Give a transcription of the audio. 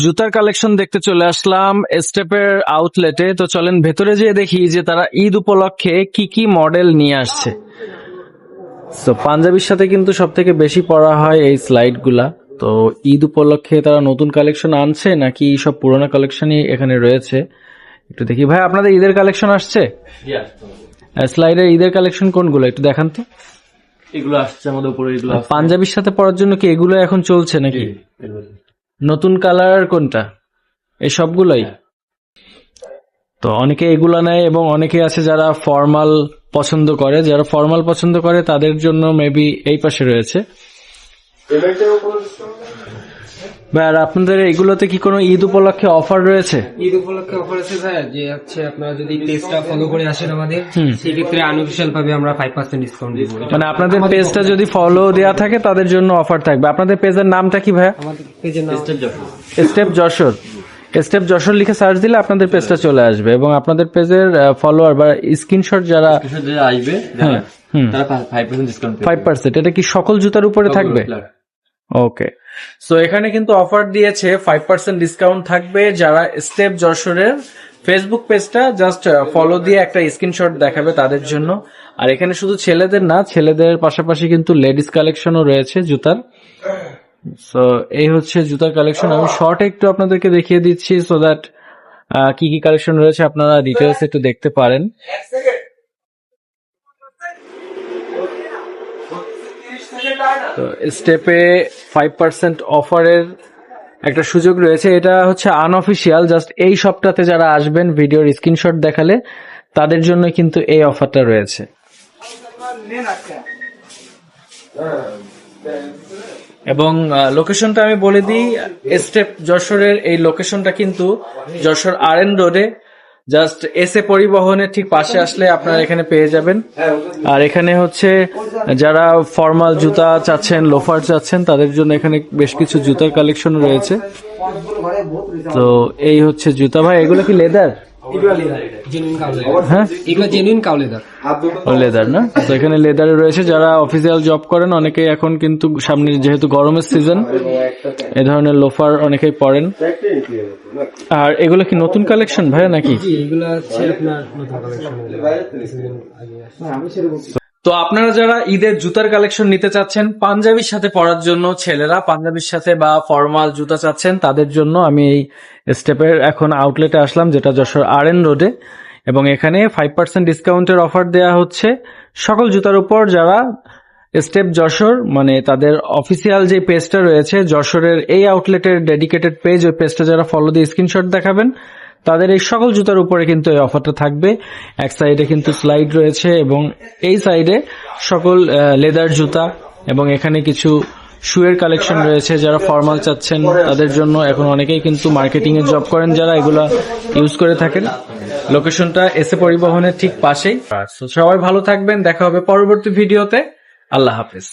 জুতার কালেকশন দেখতে চলে আসলাম স্টেপের আউটলেটে তো চলেন ভেতরে যেয়ে দেখি যে তারা ঈদ উপলক্ষে কি কি মডেল নিয়ে আসছে। তো পাঞ্জাবির সাথে কিন্তু সব থেকে বেশি পরা হয় এই স্লাইডগুলা। তো ঈদ উপলক্ষে তারা নতুন কালেকশন আনছে নাকি সব পুরোনো কালেকশনই এখানে রয়েছে? একটু দেখি। ভাই আপনাদের ঈদের কালেকশন আসছে? স্লাইডের ঈদের কালেকশন কোনগুলো? একটু দেখান তো। এগুলো আসছে আমাদের উপরে এগুলো পাঞ্জাবির সাথে পরার জন্য কি এগুলো এখন চলছে নাকি। নতুন কালার কোনটা? এই সবগুলোই? তো অনেকে এগুলা নেয় এবং অনেকে আছে যারা ফর্মাল পছন্দ করে। যারা ফর্মাল পছন্দ করে তাদের জন্য মেবি এই পাশে রয়েছে। ভাই, আর আপনাদের এগুলোতে কি কোনো ঈদ উপলক্ষে অফার রয়েছে? ঈদ উপলক্ষে অফার আছে স্যার যে হচ্ছে আপনারা যদি পেজটা ফলো করে আসেন আমাদের। সেক্ষেত্রে আনঅফিসিয়াল ভাবে আমরা ফাইভ পার্সেন্ট ডিসকাউন্ট দিব। মানে আপনাদের পেজটা যদি ফলো দেওয়া থাকে তাদের জন্য অফার থাকবে। আপনাদের পেজের নামটা কি ভাইয়া? আমাদের পেজের নাম স্টেপ যশোর স্টেপ যশোর লিখে সার্চ দিলে আপনাদের পেজটা চলে আসবে এবং আপনাদের পেজের ফলোয়ার বা স্ক্রিনশট যারা আসবে হ্যাঁ তারা five percent discount five percent এটা কি সকল জুতার উপরে থাকবে? ওকে সো এখানে কিন্তু অফার দিয়েছে ফাইভ পার্সেন্ট ডিসকাউন্ট থাকবে যারা স্টেপ যশোরের ফেসবুক পেজটা জাস্ট ফলো দিয়ে একটা স্ক্রিনশট দেখাবে তাদের জন্য। আর এখানে শুধু ছেলেদের না, ছেলেদের পাশাপাশি কিন্তু লেডিস কালেকশনও রয়েছে জুতার। সো এই হচ্ছে জুতার কালেকশন আমি শর্ট একটু আপনাদেরকে দেখিয়ে দিচ্ছি সো দ্যাট কি কি কালেকশন রয়েছে আপনারা ডিটেলস একটু দেখতে পারেন। তো স্টেপে ফাইভ পার্সেন্ট অফারের একটা সুযোগ রয়েছে। এটা হচ্ছে আনঅফিসিয়াল জাস্ট এই সপ্তাহে যারা আসবেন ভিডিওর স্ক্রিনশট দেখালে, তাদের জন্য কিন্তু এই অফারটা রয়েছে। এবং লোকেশনটা আমি বলে দিই স্টেপ যশোরের এই লোকেশনটা কিন্তু যশোর আর এন রোডে জাস্ট এসে পরিবহনের ঠিক পাশে আসলে আপনারা এখানে পেয়ে যাবেন। আর এখানে হচ্ছে যারা ফর্মাল জুতা চাচ্ছেন লোফার চাচ্ছেন তাদের জন্য এখানে বেশ কিছু জুতার কালেকশন রয়েছে। তো এই হচ্ছে জুতা। ভাই এগুলো কি লেদার হ্যাঁ? এগুলো জেনুইন কাউলেদার লেদার না? তো এখানে লেদারে রয়েছে। যারা অফিসিয়াল জব করেন অনেকেই এখন কিন্তু সামনে যেহেতু গরমের সিজন এ ধরনের লোফার অনেকেই পরেন। আর এগুলো কি নতুন কালেকশন ভাইয়া নাকি? জি তো আপনারা যারা ঈদের জুতার কালেকশন নিতে চাচ্ছেন, পাঞ্জাবির সাথে পরার জন্য ছেলেরা পাঞ্জাবির সাথে বা ফর্মাল জুতা চাচ্ছেন, তাদের জন্য আমি এই স্টেপের এখন আউটলেটে আসলাম, যেটা যশোর আর এন রোডে এবং এখানে ফাইভ পার্সেন্ট ডিসকাউন্টের অফার দেওয়া হচ্ছে। সকল জুতার উপর যারা স্টেপ যশোর মানে তাদের অফিসিয়াল যে পেজটা রয়েছে, যশোরের এই আউটলেটের ডেডিকেটেড পেজ ওই পেজটা যারা ফলো দিয়ে স্ক্রিনশট দেখাবেন তাদের এই সকল জুতার উপরে কিন্তু এই অফারটা থাকবে। এক সাইডে কিন্তু স্লাইড রয়েছে এবং এই সাইডে সকল লেদার জুতা এবং এখানে কিছু শুয়ের কালেকশন রয়েছে। যারা ফর্মাল চাচ্ছেন তাদের জন্য এখন অনেকেই কিন্তু মার্কেটিং এর জব করেন যারা এগুলা ইউজ করে থাকেন। লোকেশনটা এসে পরিবহনের ঠিক পাশেই। সবাই ভালো থাকবেন। দেখা হবে পরবর্তী ভিডিওতে আল্লাহ হাফেজ।